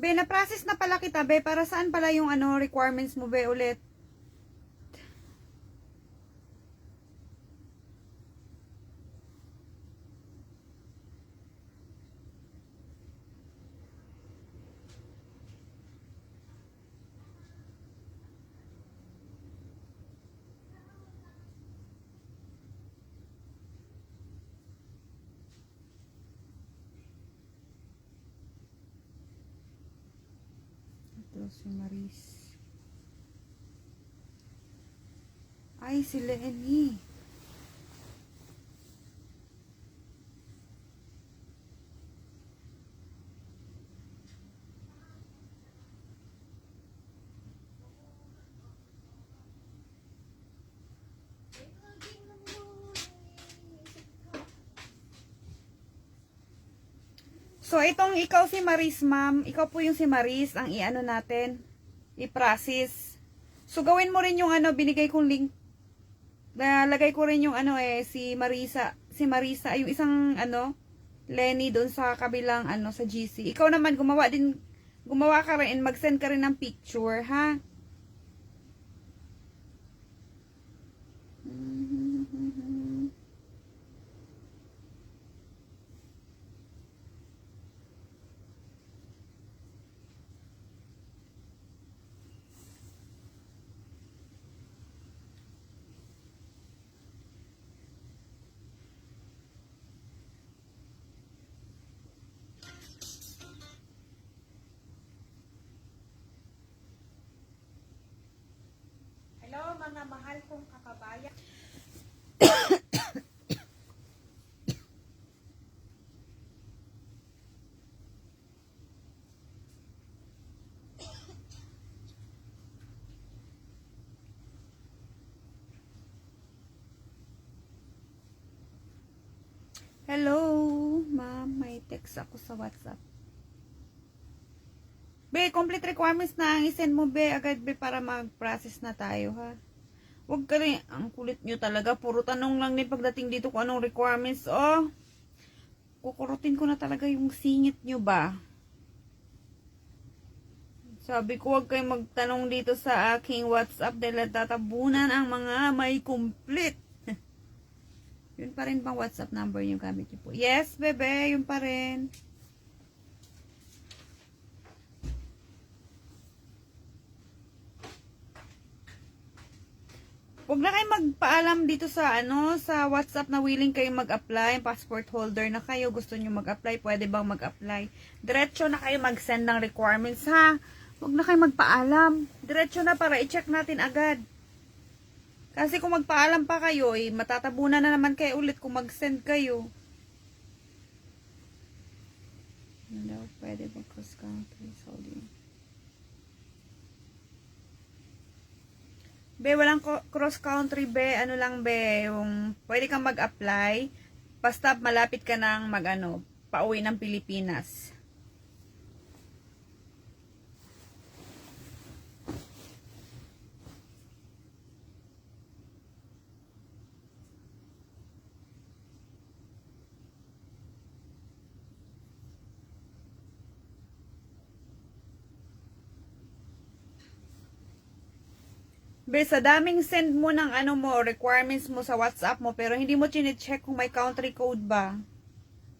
Be, na-process na pala kita, be. Para saan pala yung ano, requirements mo, be, ulit? Si Maris. Ay, si Lenny. So, itong ikaw si Maris, ma'am. Ikaw po yung si Maris, ang i-ano natin, i-process. So, gawin mo rin yung ano, binigay kong link. Nalagay ko rin yung ano eh, si Marisa, si Marisa, yung isang ano, Lenny doon sa kabilang ano, sa GC. Ikaw naman, gumawa din, gumawa ka rin mag-send ka rin ng picture, ha? Mahal kong kababayan. Hello, ma'am. May text ako sa WhatsApp. Be, complete requirements na isend mo, be. Agad, be, para mag-process na tayo, ha? Huwag ka rin. Ang kulit nyo talaga. Puro tanong lang ni pagdating dito kung anong requirements. Oh, kukurutin ko na talaga yung singit nyo ba? Sabi ko, huwag kayong magtanong dito sa aking WhatsApp dahil tatabunan ang mga may complete. Yun pa rin bang WhatsApp number yung gamit niyo po? Yes, bebe, yun pa rin. Huwag na kayo magpaalam dito sa ano, sa WhatsApp na willing kayo mag-apply, passport holder na kayo, gusto niyo mag-apply, pwede bang mag-apply? Diretso na kayo mag-send ng requirements ha. Huwag na kayo magpaalam. Diretso na para i-check natin agad. Kasi kung magpaalam pa kayo, eh, matatabunan na naman kayo ulit kung mag-send kayo. Ano, pwede ba cross country, Saudi? Be, walang cross country, be. Ano lang, be, yung pwede kang mag-apply. Basta malapit ka ng mag, ano, pauwi ng Pilipinas. Be, sa daming send mo ng ano mo, requirements mo sa WhatsApp mo, pero hindi mo chine-check kung may country code ba.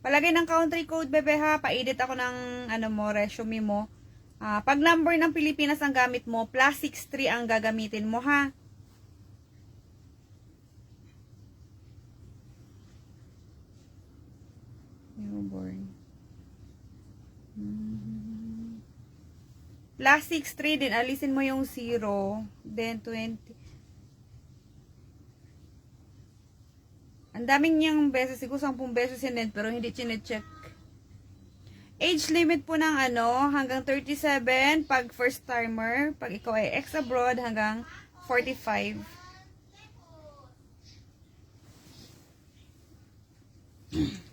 Palagay ng country code, bebe ha. Pa-edit ako ng ano mo, resume mo. Ah, pag number ng Pilipinas ang gamit mo, plus 63 ang gagamitin mo ha. Newborn. Last 6, 3 din. Alisin mo yung 0. Then, 20. Ang daming niyang beses. Siguro 10 beses yun Pero hindi chinecheck. Age limit po ng ano, hanggang 37 pag first timer. Pag ikaw ay ex abroad, hanggang 45. Mm.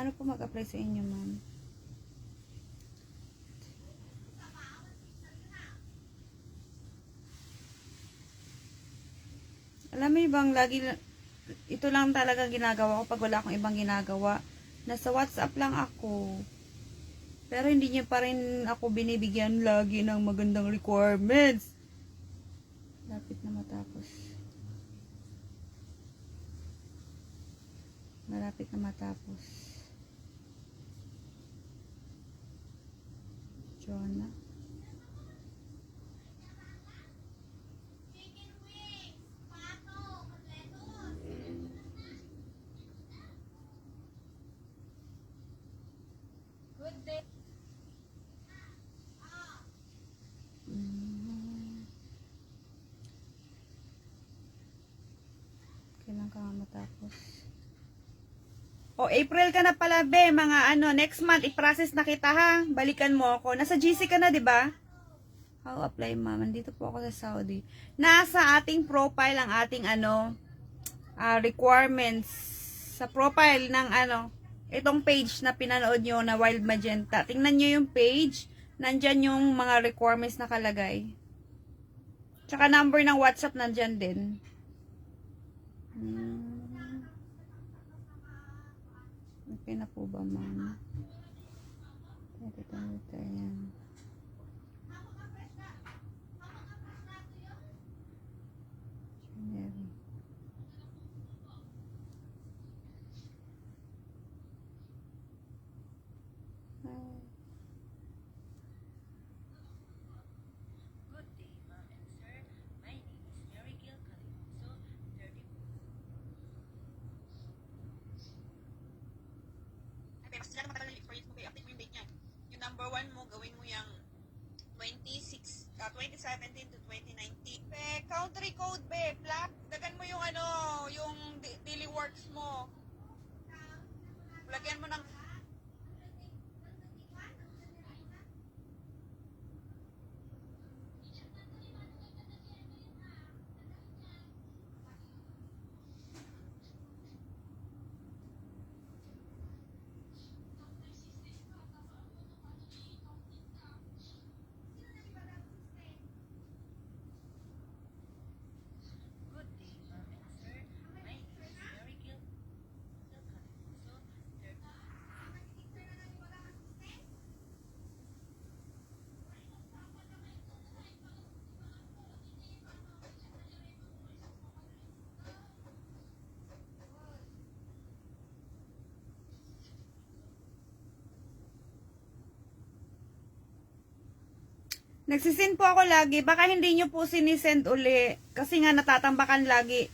Paano po mag-apply sa inyo, ma'am? Alam mo bang lagi, ito lang talaga ginagawa ko pag wala akong ibang ginagawa. Nasa WhatsApp lang ako. Pero hindi niya pa rin ako binibigyan lagi ng magandang requirements. Lapit na matapos. Malapit na matapos. Jonah. Good day. Mm. Kailan ka matapos? O, April ka na pala, be. Mga ano, next month, i-process na kita, ha? Balikan mo ako. Nasa GC ka na, di ba? How apply, ma'am? Nandito po ako sa Saudi. Nasa ating profile ang ating, ano, ah, requirements. Sa profile ng, ano, itong page na pinanood nyo na Wild Magenta. Tingnan nyo yung page. Nandyan yung mga requirements na kalagay. Tsaka number ng WhatsApp nandyan din. Hmm. Okay na po ba, ma'am? Ito, ito, ito, yan. January. Mas sila matagal for it mo kaya update mo yung date niya. Yung number one mo, gawin mo yung 26, ah, 2017 to 2019. Be, country code, be, black. Dagan mo yung ano, yung daily works mo. Lagyan mo ng Nagsisend po ako lagi. Baka hindi nyo po sinisend uli. Kasi nga natatambakan lagi.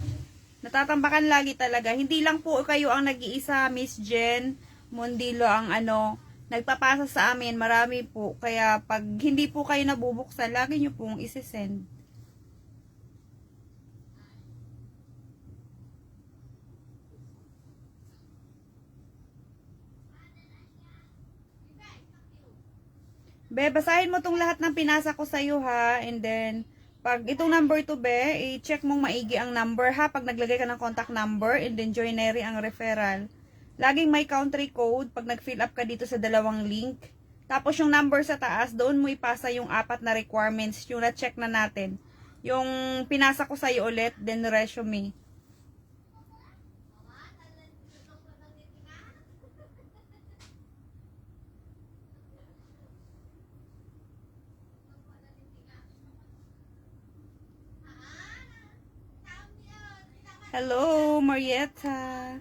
Natatambakan lagi talaga. Hindi lang po kayo ang nag-iisa, Miss Jen. Mondilo ang ano, nagpapasa sa amin. Marami po. Kaya pag hindi po kayo nabubuksan, lagi nyo pong isisend. Be, basahin mo tong lahat ng pinasa ko sa'yo ha. And then, pag itong number to be, i-check mong maigi ang number ha. Pag naglagay ka ng contact number, and then joinery ang referral. Laging may country code pag nag-fill up ka dito sa dalawang link. Tapos yung number sa taas, doon mo ipasa yung apat na requirements, yung na-check na natin. Yung pinasa ko sa'yo ulit, then resume. Hello, Marietta.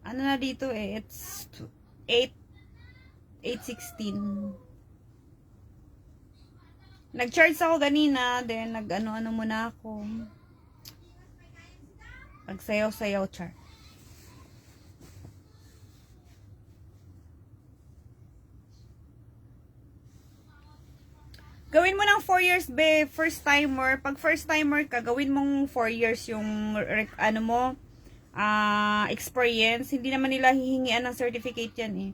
Ano na dito eh? It's 8 8:16. Nag-charge ako kanina, then nag-ano-ano muna ako. Nagsayaw-sayaw char. Gawin mo ng 4 years, be, first timer. Pag first timer ka, gawin mong 4 years yung, ano mo, ah, experience. Hindi naman nila hihingian ng certificate yan eh.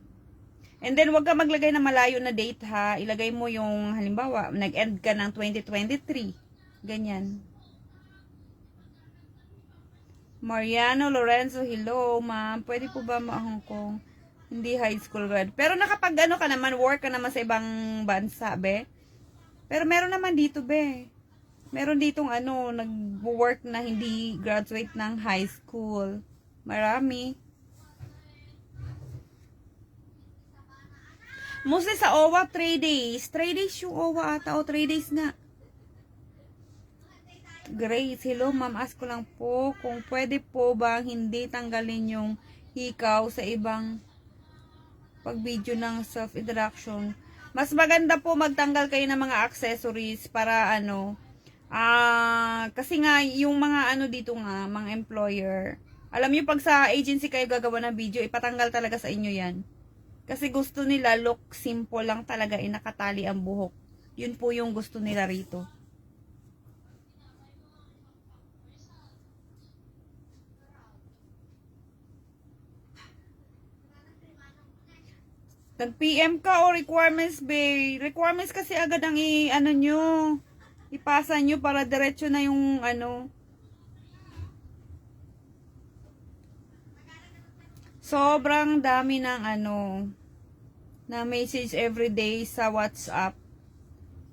And then, wag ka maglagay ng malayo na date ha. Ilagay mo yung, halimbawa, nag-end ka ng 2023. Ganyan. Mariano Lorenzo, hello, ma'am. Pwede po ba ma Hong Kong? Hindi high school grad. Pero nakapag ano ka naman, work ka naman sa ibang bansa, be. Pero meron naman dito, be. Meron ditong ano, nag-work na hindi graduate ng high school. Marami. Mostly sa OWA, 3 days. 3 days yung OWA ata, o 3 days nga. Grace, hello ma'am, ask ko lang po kung pwede po ba hindi tanggalin yung hikaw sa ibang pag-video ng self-interaction. Mas maganda po magtanggal kayo ng mga accessories para ano, ah, kasi nga yung mga ano dito nga, mga employer, alam niyo pag sa agency kayo gagawa ng video, ipatanggal talaga sa inyo yan. Kasi gusto nila look simple lang talaga, eh, nakatali ang buhok. Yun po yung gusto nila rito. Nag-PM ka o requirements, be. Requirements kasi agad ang i, ano nyo, ipasa nyo para diretso na yung, ano. Sobrang dami ng, ano, na message everyday sa WhatsApp.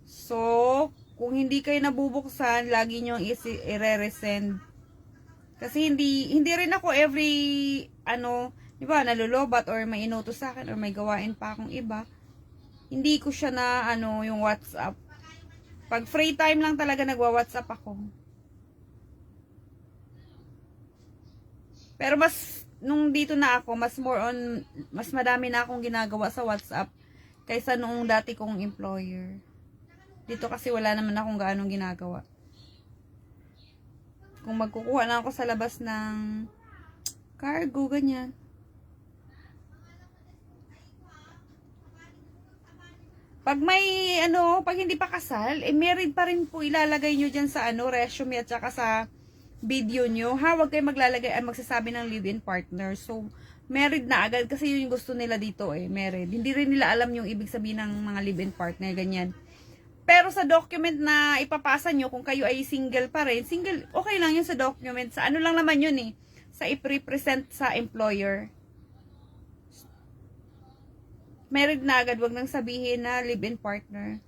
So, kung hindi kayo nabubuksan, lagi nyo i-resend. Kasi hindi, hindi rin ako every, ano, di ba, nalulobat or may inutos sa akin or may gawain pa akong iba. Hindi ko siya na, ano, yung WhatsApp. Pag free time lang talaga nagwa-WhatsApp ako. Pero mas, nung dito na ako, mas more on, mas madami na akong ginagawa sa WhatsApp kaysa noong dati kong employer. Dito kasi wala naman akong gaanong ginagawa. Kung magkukuha lang ako sa labas ng cargo, ganyan. Pag may ano, pag hindi pa kasal, eh married pa rin po ilalagay nyo dyan sa ano, resume at saka sa video nyo. Ha, wag kayo maglalagay, ay magsasabi ng live-in partner. So, married na agad kasi yun yung gusto nila dito eh, married. Hindi rin nila alam yung ibig sabihin ng mga live-in partner, ganyan. Pero sa document na ipapasa nyo, kung kayo ay single pa rin, single, okay lang yun sa document. Sa ano lang naman yun eh, sa i-present sa employer. Married na agad, wag nang sabihin na live-in partner.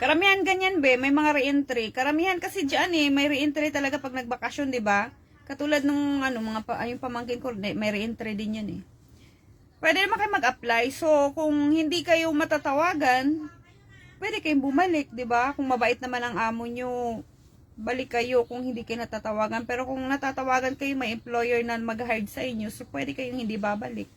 Karamihan ganyan be, may mga re-entry. Karamihan kasi diyan eh, may re-entry talaga pag nagbakasyon, 'di ba? Katulad nung ano, mga pa, yung pamangkin ko, may re-entry din 'yan eh. Pwede naman kayo mag-apply. So, kung hindi kayo matatawagan, pwede kayong bumalik, 'di ba? Kung mabait naman ang amo nyo, balik kayo kung hindi kayo natatawagan. Pero kung natatawagan kayo, may employer na mag-hire sa inyo, so pwede kayong hindi babalik.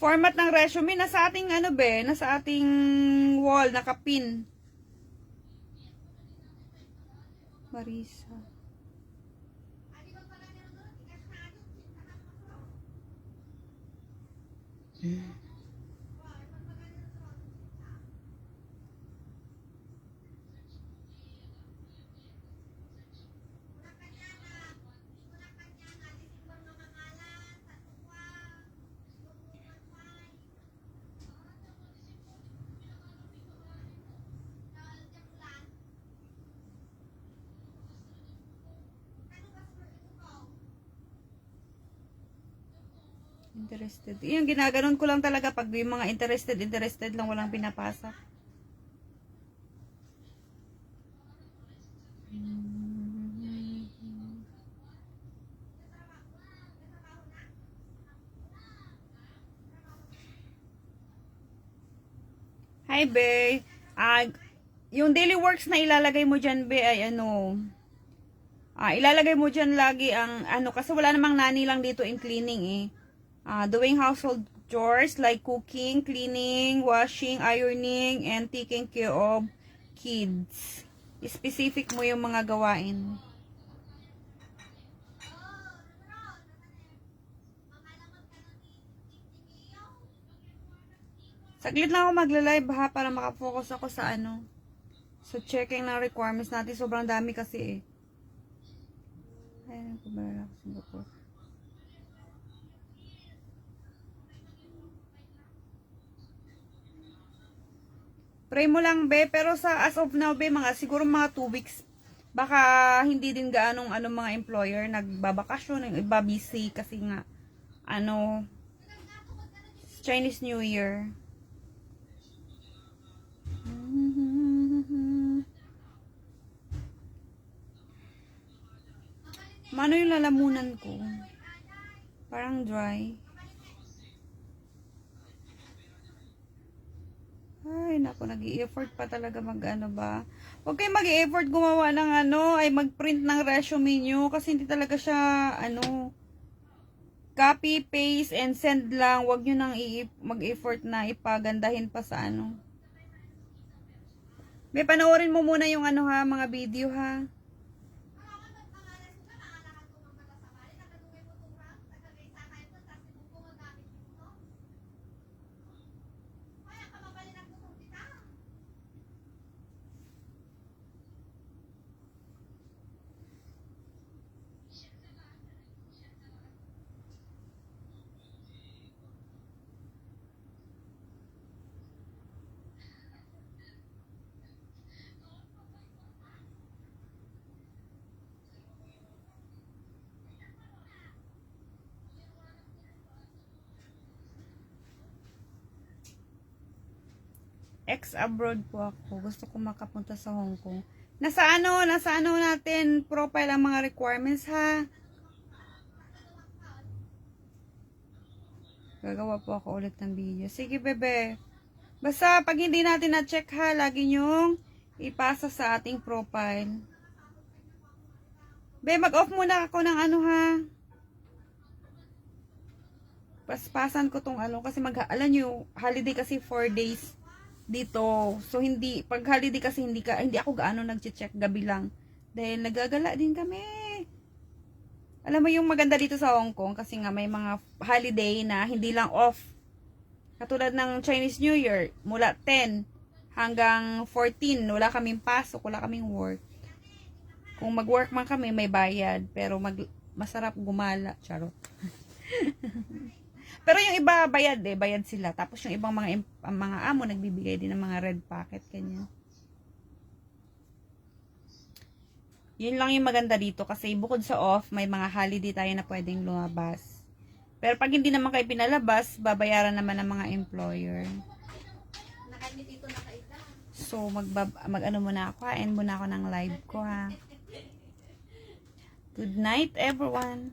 Format ng resume, nasa ating ano be, nasa ating wall, nakapin. Marisa. Interested. Yung ginaganon ko lang talaga pag yung mga interested, interested lang walang pinapasa. Hi, Be. Ah, yung daily works na ilalagay mo dyan, Be, ay ano, ah, ilalagay mo dyan lagi ang, ano, kasi wala namang nani lang dito in cleaning eh. Ah, doing household chores like cooking, cleaning, washing, ironing, and taking care of kids. Specific mo yung mga gawain. Saglit lang ako magla-live ha para makafocus ako sa ano. So checking ng requirements natin. Sobrang dami kasi eh. Ayun, kumbara ako Singapore. Pray mo lang, be. Pero sa as of now, be, mga siguro mga 2 weeks. Baka hindi din gaanong ano mga employer nagbabakasyon, yung iba busy kasi nga ano Chinese New Year. Mano yung lalamunan ko? Parang dry. Ay, naku, nag effort pa talaga mag ano ba. Huwag kayo mag effort gumawa ng ano, ay mag-print ng resume nyo kasi hindi talaga siya, ano, copy, paste, and send lang. Huwag nyo nang mag-effort na ipagandahin pa sa ano. May panoorin mo muna yung ano ha, mga video ha. Ex-abroad po ako. Gusto ko makapunta sa Hong Kong. Nasa ano, nasa ano natin profile ang mga requirements ha. Gagawa po ako ulit ng video. Sige, bebe. Basta pag hindi natin na-check ha, lagi nyong ipasa sa ating profile. Be, mag-off muna ako ng ano ha. Paspasan ko tong ano kasi mag alam nyo, holiday kasi 4 days dito. So hindi pag holiday kasi hindi ka hindi ako gaano nagche-check gabi lang dahil nagagala din kami. Alam mo yung maganda dito sa Hong Kong kasi nga may mga holiday na hindi lang off. Katulad ng Chinese New Year, mula 10 hanggang 14, wala kaming pasok, wala kaming work. Kung mag-work man kami, may bayad. Pero mag, masarap gumala. Charot. Pero yung iba bayad eh, bayad sila. Tapos yung ibang mga mga amo nagbibigay din ng mga red packet kanyan. Yun lang yung maganda dito kasi bukod sa off, may mga holiday tayo na pwedeng lumabas. Pero pag hindi naman kayo pinalabas, babayaran naman ng mga employer. So, mag, mag ano muna ako, ha? end muna ako ng live ko ha. Good night everyone.